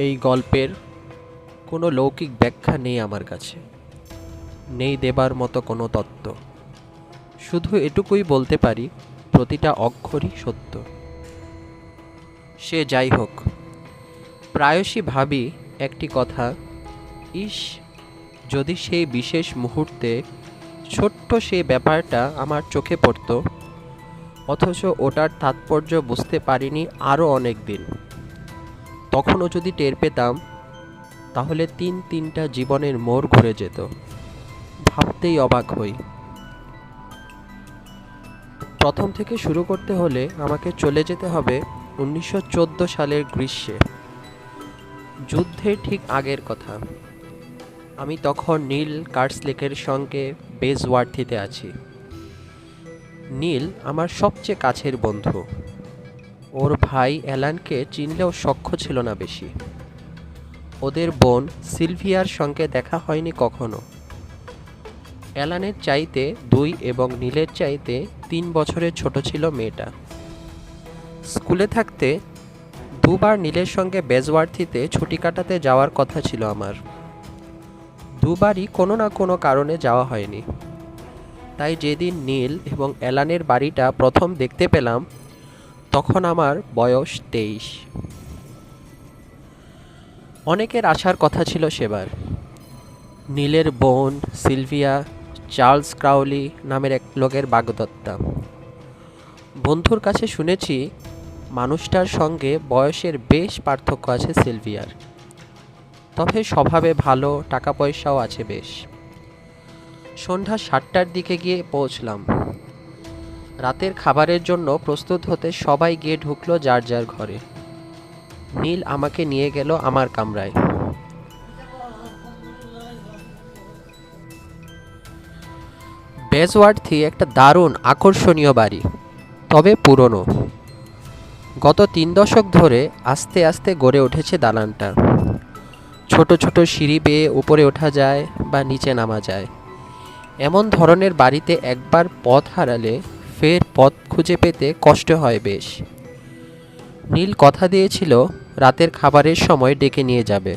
এই গল্পের কোনো লৌকিক ব্যাখ্যা নেই আমার কাছে। নেই দেবার মতো কোনো তত্ত্ব। শুধু এটুকুই বলতে পারি, প্রতিটা অক্ষরই সত্য। সে যাই হোক, প্রায়শই ভাবি একটি কথা, ইস, যদি সেই বিশেষ মুহূর্তে ছোট্ট সেই ব্যাপারটা আমার চোখে পড়তো, অথচ ওটার তাৎপর্য বুঝতে পারিনি আরও অনেক দিন। তখনও যদি টের পেতাম, তাহলে তিন তিনটা জীবনের মোড় ঘুরে যেত। ভাবতেই অবাক হই। প্রথম থেকে শুরু করতে হলে আমাকে চলে যেতে হবে উনিশশো চোদ্দ সালের গ্রীষ্মে। যুদ্ধের ঠিক আগের কথা। আমি তখন নীল কার্সলেকের সঙ্গে বেজওয়ার্থিতে আছি। নীল আমার সবচেয়ে কাছের বন্ধু। ওর ভাই অ্যালানকে চিনলেও সখ্য ছিল না বেশি। ওদের বোন সিলভিয়ার সঙ্গে দেখা হয়নি কখনো। অ্যালানের চাইতে দুই এবং নীলের চাইতে তিন বছরের ছোট ছিল মেয়েটা। স্কুলে থাকতে দুবার নীলের সঙ্গে বেজওয়ার্থিতে ছুটি কাটাতে যাওয়ার কথা ছিল আমার। দুবারই কোনো না কোনো কারণে যাওয়া হয়নি। তাই যেদিন নীল এবং অ্যালানের বাড়িটা প্রথম দেখতে পেলাম তখন আমার বয়স তেইশ। অনেকের আসার কথা ছিল সেবার। নীলের বোন সিলভিয়া চার্লস ক্রাউলি নামের এক লোকের বাগদত্তা। বন্ধুর কাছে শুনেছি, মানুষটার সঙ্গে বয়সের বেশ পার্থক্য আছে সিলভিয়ার। তবে স্বভাবে ভালো, টাকা পয়সাও আছে বেশ। সন্ধ্যা সাতটার দিকে গিয়ে পৌঁছলাম। রাতের খাবারের জন্য প্রস্তুত হতে সবাই গিয়ে ঢুকলো যার যার ঘরে। নীল আমাকে নিয়ে গেল আমার কামরায়। বেজওয়ার্থি একটা দারুণ আকর্ষণীয় বাড়ি, তবে পুরনো। গত তিন দশক ধরে আস্তে আস্তে গড়ে উঠেছে দালানটা। ছোট ছোট সিঁড়ি বেয়ে উপরে ওঠা যায় বা নিচে নামা যায়। এমন ধরনের বাড়িতে একবার পথ হারালে ফের পথ খুঁজে পেতে কষ্ট হয় বেশ। নীল কথা দিয়েছিল, রাতের খাবারের সময় ডেকে নিয়ে যাবে।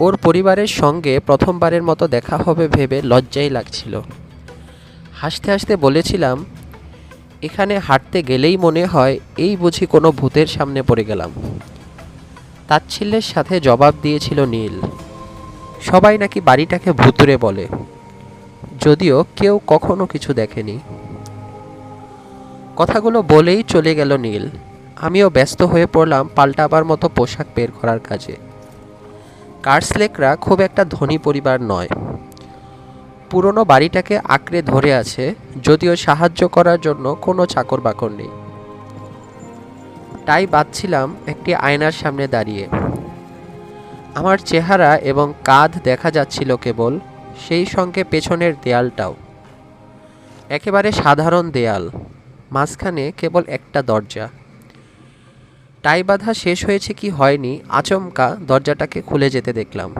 ওর পরিবারের সঙ্গে প্রথমবারের মতো দেখা হবে ভেবে লজ্জাই লাগছিল। হাসতে হাসতে বলেছিলাম, এখানে হাঁটতে গেলেই মনে হয় এই বুঝি কোনো ভূতের সামনে পড়ে গেলাম। তাচ্ছিল্যের সাথে জবাব দিয়েছিল নীল, সবাই নাকি বাড়িটাকে ভুতুরে বলে, যদিও কেউ কখনো কিছু দেখেনি। কথাগুলো বলেই চলে গেল নীল। আমিও ব্যস্ত হয়ে পড়লাম পাল্টাবার মতো পোশাক বের করার কাজে। কার্সলেকরা খুব একটা ধনী পরিবার নয়। পুরনো বাড়িটাকে আঁকড়ে ধরে আছে, যদিও সাহায্য করার জন্য কোনো চাকর বাকর নেই। তাই বাঁধছিলাম একটি আয়নার সামনে দাঁড়িয়ে। আমার চেহারা এবং কাঁধ দেখা যাচ্ছিল কেবল সেই সঙ্গে পেছনের দেয়ালটাও। একেবারে সাধারণ দেয়াল। মাঝখানে কেবল একটা দরজা। টাই বাঁধা শেষ হয়েছে কি হয়নি, আচমকা দরজাটাকে খুলে যেতে দেখলাম।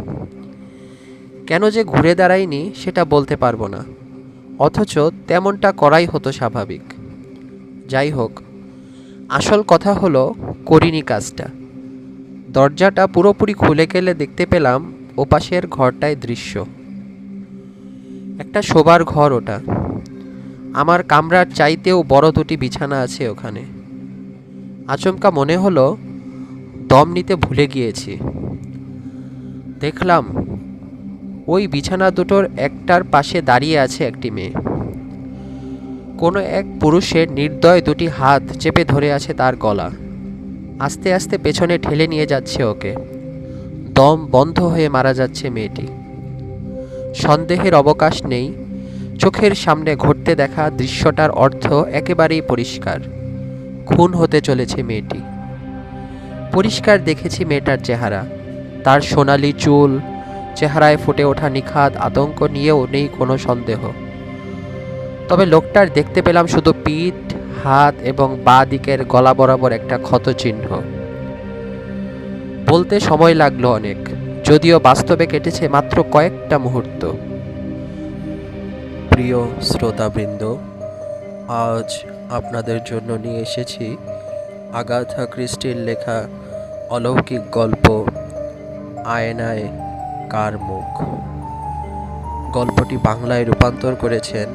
কেন যে ঘুরে দাঁড়াইনি সেটা বলতে পারব না। অথচ তেমনটা করাই হতো স্বাভাবিক। যাই হোক, আসল কথা হলো করিনি কাজটা। দরজাটা পুরোপুরি খুলে গেলে দেখতে পেলাম ওপাশের ঘরটায় দৃশ্য। একটা শোবার ঘর ওটা। আমার কামরার চাইতেও বড় দুটি বিছানা আছে ওখানে। আচমকা মনে হলো, দম নিতে ভুলে গিয়েছি। দেখলাম, ওই বিছানা দুটোর একটার পাশে দাঁড়িয়ে আছে একটি মেয়ে। কোনো এক পুরুষের নির্দয় দুটি হাত চেপে ধরে আছে তার গলা। আস্তে আস্তে পেছনে ঠেলে নিয়ে যাচ্ছে ওকে। দম বন্ধ হয়ে মারা যাচ্ছে মেয়েটি। সন্দেহের অবকাশ নেই। চোখের সামনে ঘটতে দেখা দৃশ্যটার অর্থ একেবারেই পরিষ্কার। খুন হতে চলেছে মেয়েটি। পরিষ্কার দেখেছি মেয়েটার চেহারা। তার সোনালি চুল, চেহারায় ফুটে ওঠা নিখাত আতঙ্ক নিয়েও নেই কোনো সন্দেহ। তবে লোকটার দেখতে পেলাম শুধু পিঠ, হাত এবং বা দিকের গলা বরাবর একটা ক্ষত চিহ্ন। বলতে সময় লাগল অনেক, যদিও বাস্তবে কেটেছে মাত্র কয়েকটা মুহূর্ত। প্রিয় শ্রোতাবৃন্দ, আজ আপনাদের জন্য নিয়ে এসেছি আগাথা ক্রিস্টির লেখা অলৌকিক গল্প আয়নায় কার মুখ। গল্পটি বাংলায় রূপান্তর করেছেন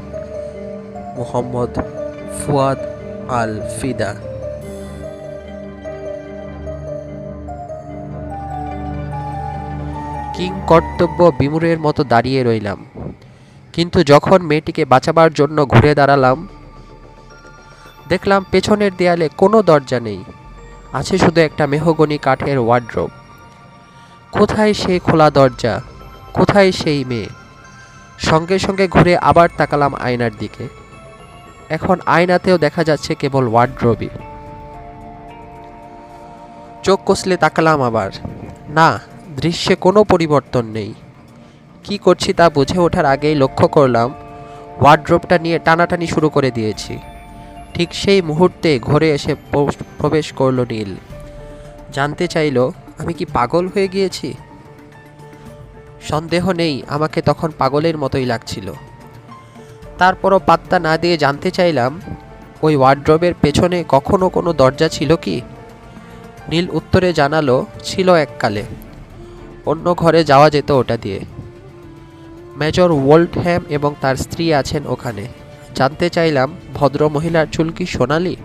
মুহম্মদ ফুয়াদ আল ফিদা কিং কর্তব্য বিমূরের মতো দাঁড়িয়ে রইলাম। কিন্তু যখন মেয়েটিকে বাঁচাবার জন্য ঘুরে দাঁড়ালাম, দেখলাম পেছনের দেয়ালে কোনো দরজা নেই, আছে শুধু একটা মেহগনি কাঠের ওয়ার্ড্রোব কোথায় সেই খোলা দরজা? কোথায় সেই মেয়ে? সঙ্গে সঙ্গে ঘুরে আবার তাকালাম আয়নার দিকে। এখন আয়নাতেও দেখা যাচ্ছে কেবল ওয়ার্ড্রোবই চোখ কষলে তাকালাম আবার। না, দৃশ্যে কোনো পরিবর্তন নেই। কি করছি তা বুঝে ওঠার আগেই লক্ষ্য করলাম ওয়ার্ড্রোবটা নিয়ে টানাটানি শুরু করে দিয়েছি। ঠিক সেই মুহূর্তে ঘরে এসে প্রবেশ করল নীল। জানতে চাইলো, আমি কি পাগল হয়ে গিয়েছি? সন্দেহ নেই, আমাকে তখন পাগলের মতোই লাগছিল। তারপরও পাত্তা না দিয়ে জানতে চাইলাম, ওই ওয়ার্ড্রোবের পেছনে কখনো কোনো দরজা ছিল কি? নীল উত্তরে জানালো, ছিল এককালে। অন্য ঘরে যাওয়া যেত ওটা দিয়ে। মেজর ওল্ডহ্যাম এবং তার স্ত্রী আছেন ওখানে। জানতে চাইলাম, ভদ্র মহিলার চুল কি সোনালি?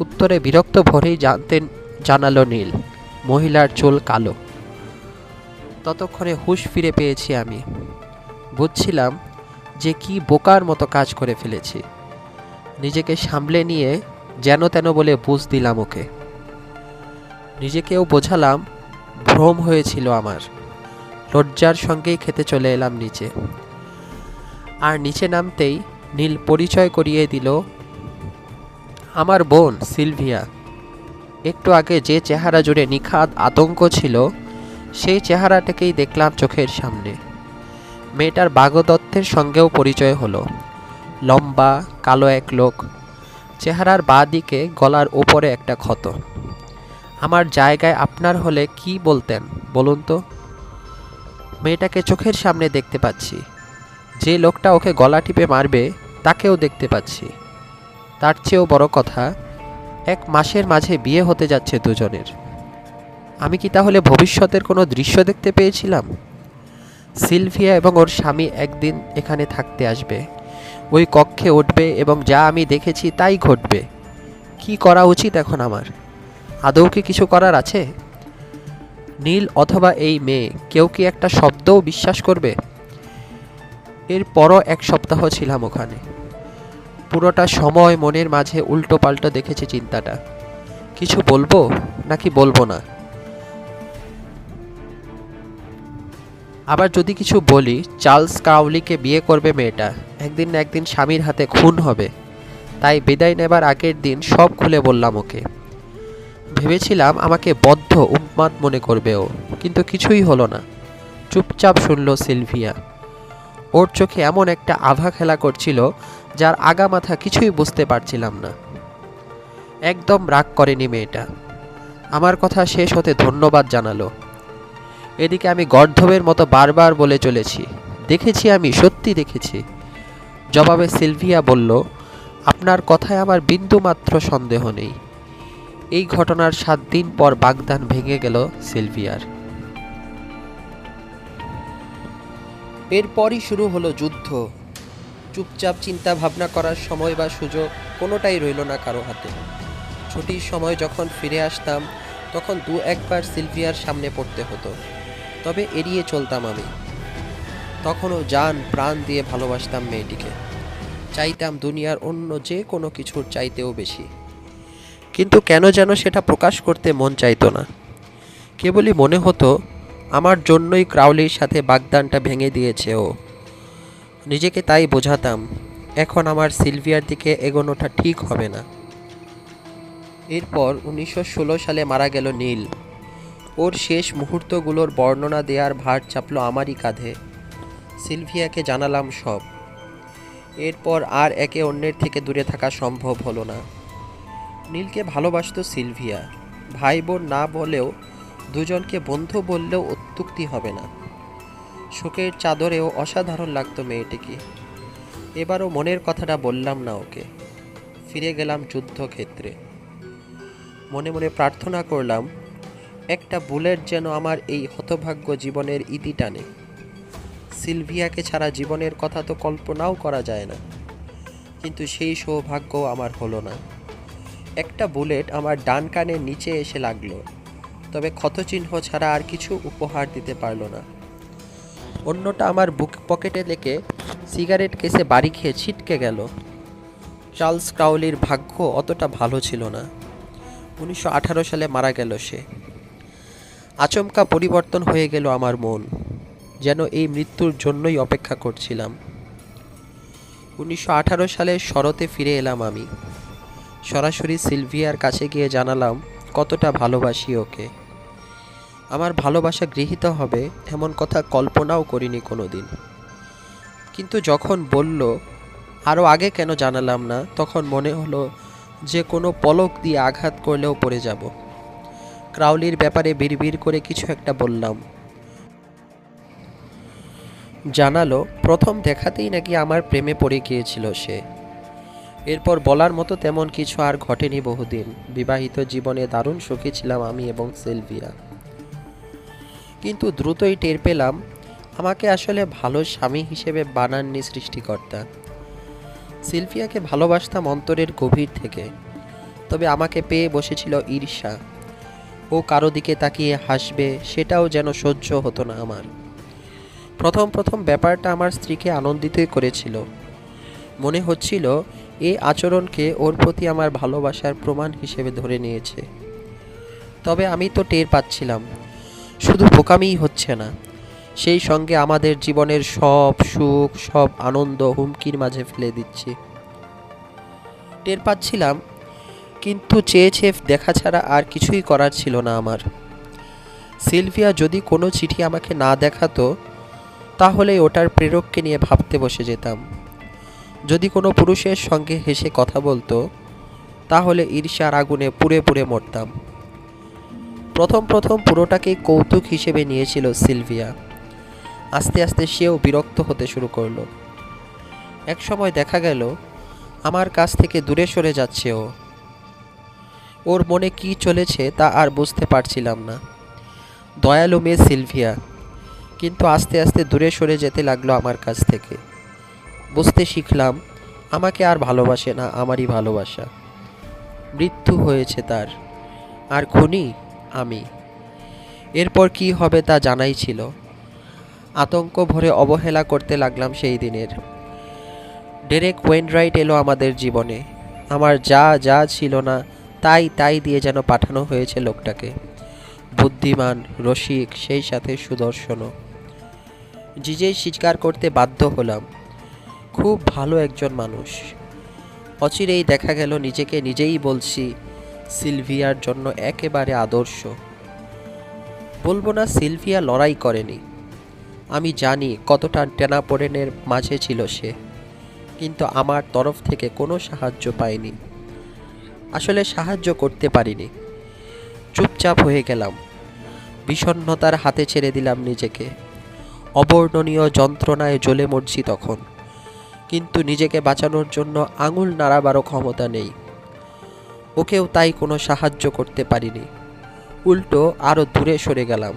উত্তরে বিরক্ত ভরেই জানতেন, জানালো নীল। মহিলার চুল কালো। ততক্ষণে হুঁশ ফিরে পেয়েছি আমি। বুঝছিলাম যে কি বোকার মতো কাজ করে ফেলেছি। নিজেকে সামলে নিয়ে যেন তেন বলে বুঝ দিলাম ওকে। নিজেকেও বোঝালাম, ভ্রম হয়েছিল আমার। লজ্জার সঙ্গেই খেতে চলে এলাম নিচে। আর নিচে নামতেই নীল পরিচয় করিয়ে দিল, আমার বোন সিলভিয়া। একটু আগে যে চেহারা জুড়ে নিখাদ আতঙ্ক ছিল, সেই চেহারাটাকেই দেখলাম চোখের সামনে। মেয়েটার বাগদত্তের সঙ্গেও পরিচয় হলো। লম্বা, কালো এক লোক। চেহারার বাঁ দিকে গলার ওপরে একটা ক্ষত। আমার জায়গায় আপনার হলে কি বলতেন বলুন তো? মেয়েটাকে চোখের সামনে দেখতে পাচ্ছি। যে লোকটা ওকে গলা টিপে মারবে, তাকেও দেখতে পাচ্ছি। তার চেয়েও বড় কথা, এক মাসের মাঝে বিয়ে হতে যাচ্ছে দুজনের। আমি কি তাহলে ভবিষ্যতের কোনো দৃশ্য দেখতে পেয়েছিলাম? সিলভিয়া এবং ওর স্বামী একদিন এখানে থাকতে আসবে। ওই কক্ষে উঠবে এবং যা আমি দেখেছি তাই ঘটবে। কি করা উচিত এখন আমার? আদৌ কি কিছু করার আছে? নীল অথবা এই মেয়ে, কেউ কি একটা শব্দও বিশ্বাস করবে? এরপরও এক সপ্তাহ ছিলাম ওখানে। পুরোটা সময় মনের মাঝে উল্টো পাল্টো দেখেছি চিন্তাটা। কিছু বলব নাকি বলব না? আবার যদি কিছু বলি, চার্লস কাউলিকে বিয়ে করবে মেয়েটা। একদিন না একদিন স্বামীর হাতে খুন হবে। তাই বিদায় নেবার আগের দিন সব খুলে বললাম ওকে। ভেবেছিলাম আমাকে বদ্ধ উন্মাদ মনে করবে ও কিন্তু কিছুই হলো না। চুপচাপ শুনল সিলভিয়া। ওর চোখে এমন একটা আভা খেলা করছিল, যার আগা মাথা কিছুই বুঝতে পারছিলাম না। একদম রাগ করেনি মেয়েটা। আমার কথা শেষ হতে ধন্যবাদ জানালো। এদিকে আমি গর্ধবের মতো বারবার বলে চলেছি, দেখেছি আমি, সত্যি দেখেছি। জবাবে সিলভিয়া বলল, আপনার কথায় আমার বিন্দুমাত্র সন্দেহ নেই। এই ঘটনার সাত দিন পর বাগদান ভেঙে গেল সিলভিয়ার। এরপরই শুরু হলো যুদ্ধ। চুপচাপ চিন্তা ভাবনা করার সময় বা সুযোগ কোনোটাই রইল না কারও হাতে। ছুটির সময় যখন ফিরে আসতাম, তখন দু একবার সিলভিয়ার সামনে পড়তে হতো। তবে এড়িয়ে চলতাম আমি। তখনও যান প্রাণ দিয়ে ভালোবাসতাম মেয়েটিকে। চাইতাম দুনিয়ার অন্য যে কোনো কিছুর চাইতেও বেশি। কিন্তু কেন যেন সেটা প্রকাশ করতে মন চাইতো না। কেবলই মনে হতো, আমার জন্যই ক্রাউলির সাথে বাগদানটা ভেঙে দিয়েছে ও। নিজেকে তাই বোঝাতাম, এখন আমার সিলভিয়ার দিকে এগোনোটা ঠিক হবে না। এরপর উনিশশো ষোলো সালে মারা গেল নীল। ওর শেষ মুহূর্তগুলোর বর্ণনা দেওয়ার ভার চাপলো আমারই কাঁধে। সিলভিয়াকে জানালাম সব। এরপর আর একে অন্যের থেকে দূরে থাকা সম্ভব হলো না। নীলকে ভালোবাসত সিলভিয়া। ভাই বোন না বলেও দুজনকে বন্ধু বললেও অত্যুক্তি হবে না। শোকের চাদরেও অসাধারণ লাগতো মেয়েটিকে। এবারও মনের কথাটা বললাম না ওকে। ফিরে গেলাম যুদ্ধক্ষেত্রে। মনে মনে প্রার্থনা করলাম, একটা বুলেট যেন আমার এই হতভাগ্য জীবনের ইতি টানে। সিলভিয়াকে ছাড়া জীবনের কথা তো কল্পনাও করা যায় না। কিন্তু সেই সৌভাগ্য আমার হলো না। একটা বুলেট আমার ডান কানের নিচে এসে লাগল। তবে ক্ষতচিহ্ন ছাড়া আর কিছু উপহার দিতে পারল না। অন্যটা আমার বুক পকেটে লেগে সিগারেট কেসে বাড়ি খেয়ে ছিটকে গেল। চার্লস ক্রাউলির ভাগ্য অতটা ভালো ছিল না। উনিশশো আঠারো সালে মারা গেল সে। আচমকা পরিবর্তন হয়ে গেল আমার মন, যেন এই মৃত্যুর জন্যই অপেক্ষা করছিলাম। উনিশশো সালের শরতে ফিরে এলাম আমি। সরাসরি সিলভিয়ার কাছে গিয়ে জানালাম, কতটা ভালোবাসি ওকে। আমার ভালোবাসা গৃহীত হবে এমন কথা কল্পনাও করিনি কোনো দিন কিন্তু যখন বলল আরও আগে কেন জানালাম না? তখন মনে হলো যে কোনো পলক দিয়ে আঘাত করলেও পড়ে যাব। ক্রাউলির ব্যাপারে বিড়বিড় করে কিছু একটা বললাম। জানালো, প্রথম দেখাতেই নাকি আমার প্রেমে পড়ে গিয়েছিল সে। এরপর বলার মতো তেমন কিছু আর ঘটেনি বহুদিন। বিবাহিত জীবনে দারুণ সুখী ছিলাম আমি এবং সিলভিয়া। কিন্তু দ্রুতই টের পেলাম, আমাকে আসলে ভালো স্বামী হিসেবে বানাননি সৃষ্টিকর্তা। সিলভিয়াকে ভালোবাসতাম অন্তরের গভীর থেকে। তবে আমাকে পেয়ে বসেছিল ঈর্ষা। ও কারও দিকে তাকিয়ে হাসবে, সেটাও যেন সহ্য হতো না আমার। প্রথম প্রথম ব্যাপারটা আমার স্ত্রীকে আনন্দিতই করেছিল। মনে হচ্ছিল এই আচরণকে ওর প্রতি আমার ভালোবাসার প্রমাণ হিসেবে ধরে নিয়েছে। তবে আমি তো টের পাচ্ছিলাম, শুধু বোকামিই হচ্ছে না। সেই সঙ্গে আমাদের জীবনের সব সুখ, সব আনন্দ হুমকির মাঝে ফেলে দিচ্ছি। টের পাচ্ছিলাম, কিন্তু চেয়েছে দেখা ছাড়া আর কিছুই করার ছিল না আমার। সিলভিয়া যদি কোনো চিঠি আমাকে না দেখাতো তাহলে ওটার প্রেরককে নিয়ে ভাবতে বসে যেতাম। যদি কোনো পুরুষের সঙ্গে হেসে কথা বলতো, তাহলে ঈর্ষার আগুনে পুড়ে পুড়ে মরতাম। প্রথম প্রথম পুরোটাকেই কৌতুক হিসেবে নিয়েছিল সিলভিয়া। আস্তে আস্তে সেও বিরক্ত হতে শুরু করল। এক সময় দেখা গেল, আমার কাছ থেকে দূরে সরে যাচ্ছে ও। ওর মনে কি চলেছে তা আর বুঝতে পারছিলাম না। দয়ালু মেয়ে সিলভিয়া, কিন্তু আস্তে আস্তে দূরে সরে যেতে লাগল আমার কাছ থেকে। বুঝতে শিখলাম, আমাকে আর ভালোবাসে না আমারই ভালোবাসা। মৃত্যু হয়েছে তার, আর খুনি আমি। এরপর কি হবে তা জানাই ছিল। আতঙ্ক ভরে অবহেলা করতে লাগলাম সেই দিনের। ডেরেক ওয়েনরাইট এলো আমাদের জীবনে। আমার যা যা ছিল না, তাই তাই দিয়ে যেন পাঠানো হয়েছে লোকটাকে। বুদ্ধিমান, রসিক, সেই সাথে সুদর্শনও। জিজেই স্বীকার করতে বাধ্য হলাম। খুব ভালো একজন মানুষ। অচিরেই দেখা গেল নিজেকে নিজেই বলছি, সিলভিয়ার জন্য একেবারে আদর্শ। বলব না সিলভিয়া লড়াই করেনি। আমি জানি কতটা টেনাপোড়েনের মাঝে ছিল সে, কিন্তু আমার তরফ থেকে কোনো সাহায্য পাইনি। আসলে সাহায্য করতে পারিনি। চুপচাপ হয়ে গেলাম। বিষণ্ণতার হাতে ছেড়ে দিলাম নিজেকে। অবর্ণনীয় যন্ত্রণায় জ্বলে মরছি তখন। কিন্তু নিজেকে বাঁচানোর জন্য আঙুল নাড়াবারও ক্ষমতা নেই। ওকেও তাই কোনো সাহায্য করতে পারিনি। উল্টো আরও দূরে সরে গেলাম।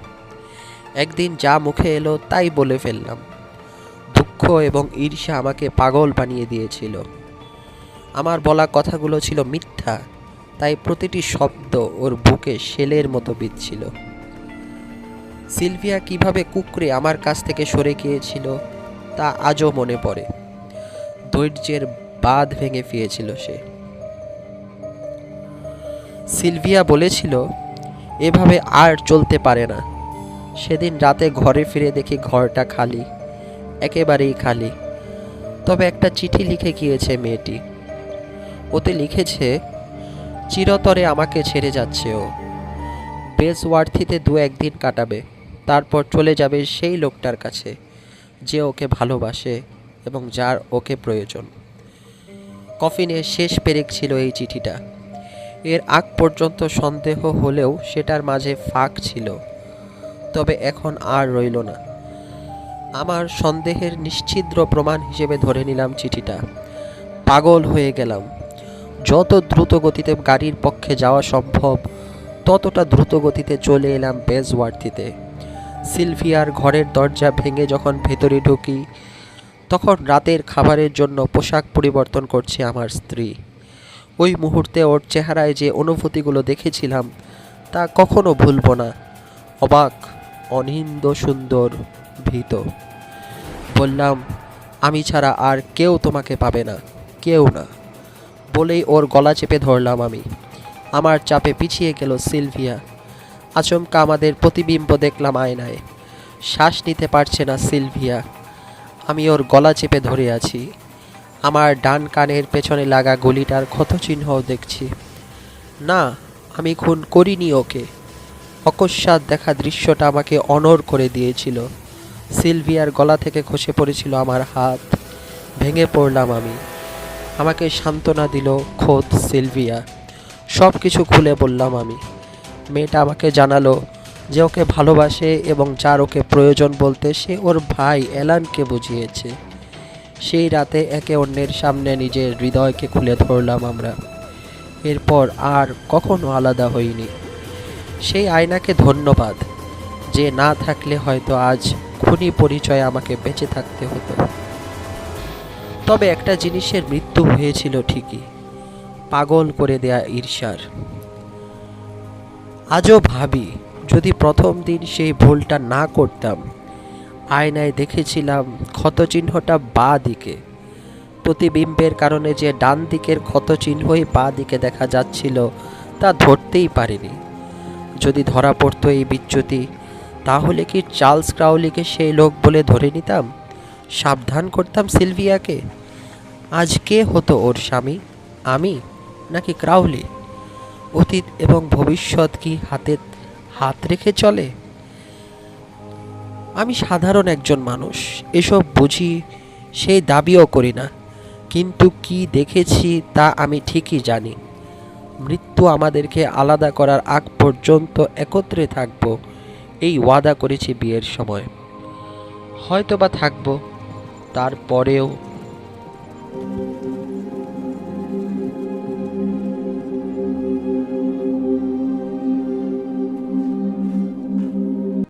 একদিন যা মুখে এলো তাই বলে ফেললাম। দুঃখ এবং ঈর্ষা আমাকে পাগল বানিয়ে দিয়েছিল। আমার বলা কথাগুলো ছিল মিথ্যা, তাই প্রতিটি শব্দ ওর বুকে শেলের মতো বিচ্ছিল সিলভিয়া কীভাবে কুকরে আমার কাছ থেকে সরে গিয়েছিল তা আজও মনে পড়ে। ধৈর্যের বাঁধ ভেঙে ফিরেছিল সে। সিলভিয়া বলেছিল, এভাবে আর চলতে পারে না। সেদিন রাতে ঘরে ফিরে দেখি ঘরটা খালি, একেবারেই খালি। তবে একটা চিঠি লিখে গিয়েছে মেয়েটি। ওতে লিখেছে, চিরতরে আমাকে ছেড়ে যাচ্ছে ও। বেসওয়ার্থিতে দু একদিন কাটাবে। তারপর চলে যাবে সেই লোকটার কাছে, যে ওকে ভালোবাসে। এবং যার ওকে প্রয়োজন। কফিনের শেষ পেরেক ছিল এই চিঠিটা। এর আগ পর্যন্ত সন্দেহ হলেও সেটার মাঝে ফাঁক ছিল। তবে এখন আর রইল না। আমার সন্দেহের নিশ্চিদ্র প্রমাণ হিসেবে ধরে নিলাম চিঠিটা। পাগল হয়ে গেলাম। যত দ্রুত গতিতে গাড়ির পক্ষে যাওয়া সম্ভব, ততটা দ্রুত গতিতে চলে এলাম বেজওয়ার্থিতে সিলভিয়ার ঘরের দরজা ভেঙে যখন ভেতরে ঢুকি তখন রাতের খাবারের জন্য পোশাক পরিবর্তন করছে আমার স্ত্রী। ওই মুহূর্তে ওর চেহারায় যে অনুভূতিগুলো দেখেছিলাম, তা কখনো ভুলব না। অবাক, অনিন্দ সুন্দর, ভীত। বললাম, আমি ছাড়া আর কেউ তোমাকে পাবে না, কেউ না। বলেই ওর গলা চেপে ধরলাম আমি। আমার চাপে পিছিয়ে গেল সিলভিয়া। আচমকা আমাদের প্রতিবিম্ব দেখলাম আয়নায়। শ্বাস নিতে পারছে না সিলভিয়া। আমি ওর গলা চেপে ধরে আছি। আমার ডান কানের পেছনে লাগা গলিটার ক্ষতচিহ্নও দেখছি। না, আমি খুন করিনি ওকে। অকস্মাৎ দেখা দৃশ্যটা আমাকে অনর করে দিয়েছিল। সিলভিয়ার গলা থেকে খসে পড়েছিল আমার হাত। ভেঙে পড়লাম আমি। আমাকে সান্ত্বনা দিল খোদ সিলভিয়া। সব কিছু খুলে বললাম আমি। মেয়েটা আমাকে জানালো যে ওকে ভালোবাসে এবং যার ওকে প্রয়োজন বলতে সে ওর ভাই অ্যালানকে বুঝিয়েছে। সেই রাতে একে অন্যের সামনে নিজের হৃদয়কে খুলে ধরলাম আমরা। এরপর আর কখনো আলাদা হইনি। সেই আয়নাকে ধন্যবাদ, যে না থাকলে হয়তো আজ খুনি পরিচয়ে আমাকে বেঁচে থাকতে হতো। তবে একটা জিনিসের মৃত্যু হয়েছিল ঠিকই, পাগল করে দেয়া ঈর্ষার। আজও ভাবি যদি প্রথম দিন সেই ভুলটা না করতাম, আয়নায় দেখেছিলাম ক্ষতচিহ্নটা বা দিকে। প্রতিবিম্বের কারণে যে ডান দিকের ক্ষতচিহ্নই বা দিকে দেখা যাচ্ছিল, তা ধরতেই পারিনি। যদি ধরা পড়তো এই বিচ্যুতি, তাহলে কি চার্লস ক্রাউলিকে সেই লোক বলে ধরে নিতাম? সাবধান করতাম সিলভিয়াকে? আজ কে হতো ওর স্বামী? আমি নাকি ক্রাউলি? অতীত এবং ভবিষ্যৎ কি হাতে হাত রেখে চলে? আমি সাধারণ একজন মানুষ, এসব বুঝি সেই দাবিও করি না। কিন্তু কি দেখেছি তা আমি ঠিকই জানি। মৃত্যু আমাদেরকে আলাদা করার আগ পর্যন্ত একত্রে থাকব। এই ওয়াদা করেছি বিয়ের সময়। হয়তো বা থাকব। তারপরেও